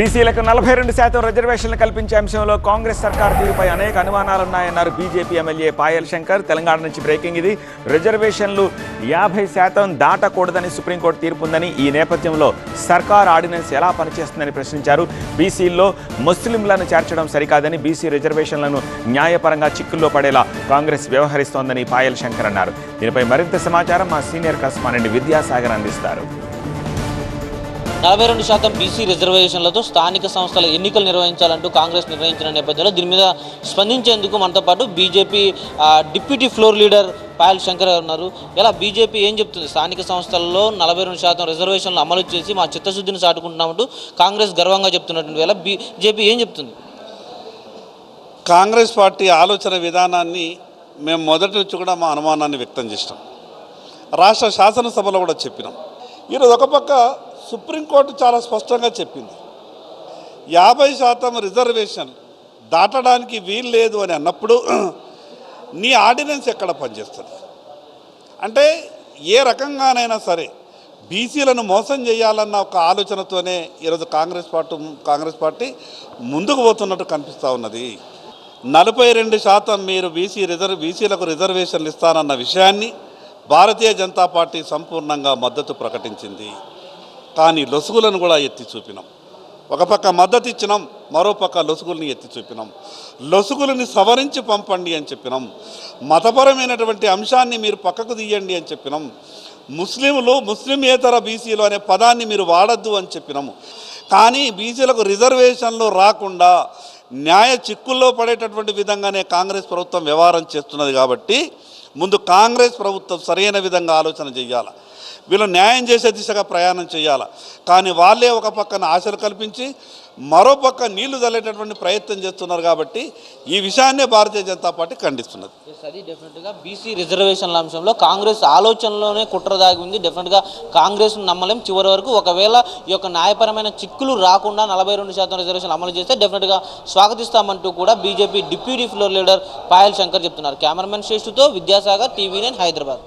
బీసీలకు నలభై రెండు శాతం రిజర్వేషన్లు కల్పించే అంశంలో కాంగ్రెస్ సర్కార్ తీరుపై అనేక అనుమానాలున్నాయన్నారు బీజేపీ ఎమ్మెల్యే పాయల్ శంకర్. తెలంగాణ నుంచి బ్రేకింగ్ ఇది. రిజర్వేషన్లు యాభై శాతం దాటకూడదని సుప్రీంకోర్టు తీర్పు ఉందని ఈ నేపథ్యంలో సర్కార్ ఆర్డినెన్స్ ఎలా పనిచేస్తుందని ప్రశ్నించారు. బీసీల్లో ముస్లింలను చేర్చడం సరికాదని బీసీ రిజర్వేషన్లను న్యాయపరంగా చిక్కుల్లో పడేలా కాంగ్రెస్ వ్యవహరిస్తోందని పాయల్ శంకర్ అన్నారు. దీనిపై మరింత సమాచారం మా సీనియర్ కరస్పాండెంట్ విద్యాసాగర్ అందిస్తారు. నలభై రెండు శాతం బీసీ రిజర్వేషన్లతో స్థానిక సంస్థల ఎన్నికలు నిర్వహించాలంటూ కాంగ్రెస్ నిర్ణయించిన నేపథ్యంలో దీని మీద స్పందించేందుకు మనతో పాటు BJP deputy floor leader Payal Shankar గారు ఉన్నారు. ఇలా బీజేపీ ఏం చెప్తుంది? స్థానిక సంస్థల్లో నలభై రెండు శాతం రిజర్వేషన్లు అమలు చేసి మా చిత్తశుద్ధిని చాటుకుంటున్నామంటూ కాంగ్రెస్ గర్వంగా చెప్తున్నటువంటి వేళ బీజేపీ ఏం చెప్తుంది? కాంగ్రెస్ పార్టీ ఆలోచన విధానాన్ని మేము మొదటి నుంచి కూడా మా అనుమానాన్ని వ్యక్తం చేసినాం. రాష్ట్ర శాసనసభలో కూడా చెప్పినాం. ఈరోజు ఒక పక్క సుప్రీంకోర్టు చాలా స్పష్టంగా చెప్పింది. యాభై శాతం రిజర్వేషన్ దాటడానికి వీలు లేదు అని అన్నప్పుడు నీ ఆర్డినెన్స్ ఎక్కడ పనిచేస్తుంది? అంటే ఏ రకంగానైనా సరే బీసీలను మోసం చేయాలన్న ఒక ఆలోచనతోనే ఈరోజు కాంగ్రెస్ పార్టీ కాంగ్రెస్ పార్టీ ముందుకు పోతున్నట్టు కనిపిస్తూ ఉన్నది. నలభై రెండు శాతం మీరు బీసీ రిజర్వ్ బీసీలకు రిజర్వేషన్లు ఇస్తానన్న విషయాన్ని భారతీయ జనతా పార్టీ సంపూర్ణంగా మద్దతు ప్రకటించింది. కానీ లొసుగులను కూడా ఎత్తి చూపినాం. ఒక పక్క మద్దతు ఇచ్చినాం మరోపక్క లొసుగుల్ని ఎత్తి చూపినాం. లొసుగులని సవరించి పంపండి అని చెప్పినాం. మతపరమైనటువంటి అంశాన్ని మీరు పక్కకు తీయండి అని చెప్పినాం. ముస్లింలు ముస్లిమేతర బీసీలు అనే పదాన్ని మీరు వాడద్దు అని చెప్పినాము కానీ బీసీలకు రిజర్వేషన్లు రాకుండా న్యాయ చిక్కుల్లో పడేటటువంటి విధంగానే కాంగ్రెస్ ప్రభుత్వం వ్యవహారం చేస్తున్నది కాబట్టి ముందు కాంగ్రెస్ ప్రభుత్వం సరైన విధంగా ఆలోచన చేయాలి? వీళ్ళు న్యాయం చేసే దిశగా ప్రయాణం చేయాలి? కానీ వాళ్ళే ఒక పక్కన ఆశలు కల్పించి మరో పక్క నీళ్ళు చల్లేటటువంటి ప్రయత్నం చేస్తున్నారు కాబట్టి ఈ విషయాన్నే భారతీయ జనతా పార్టీ ఖండిస్తున్నది. అది డెఫినెట్గా బీసీ రిజర్వేషన్ల అంశంలో కాంగ్రెస్ ఆలోచనలోనే కుట్ర దాగి ఉంది. డెఫినెట్గా కాంగ్రెస్ నమ్మలేం. చివరి వరకు ఒకవేళ ఈ యొక్క న్యాయపరమైన చిక్కులు రాకుండా నలభై రెండు శాతం రిజర్వేషన్ అమలు చేస్తే డెఫినెట్గా స్వాగతిస్తామంటూ కూడా BJP deputy floor leader Payal Shankar చెప్తున్నారు. కెమెరామెన్ శ్రేష్ఠుతో విద్యాసాగర్ టీవీ నైన్ హైదరాబాద్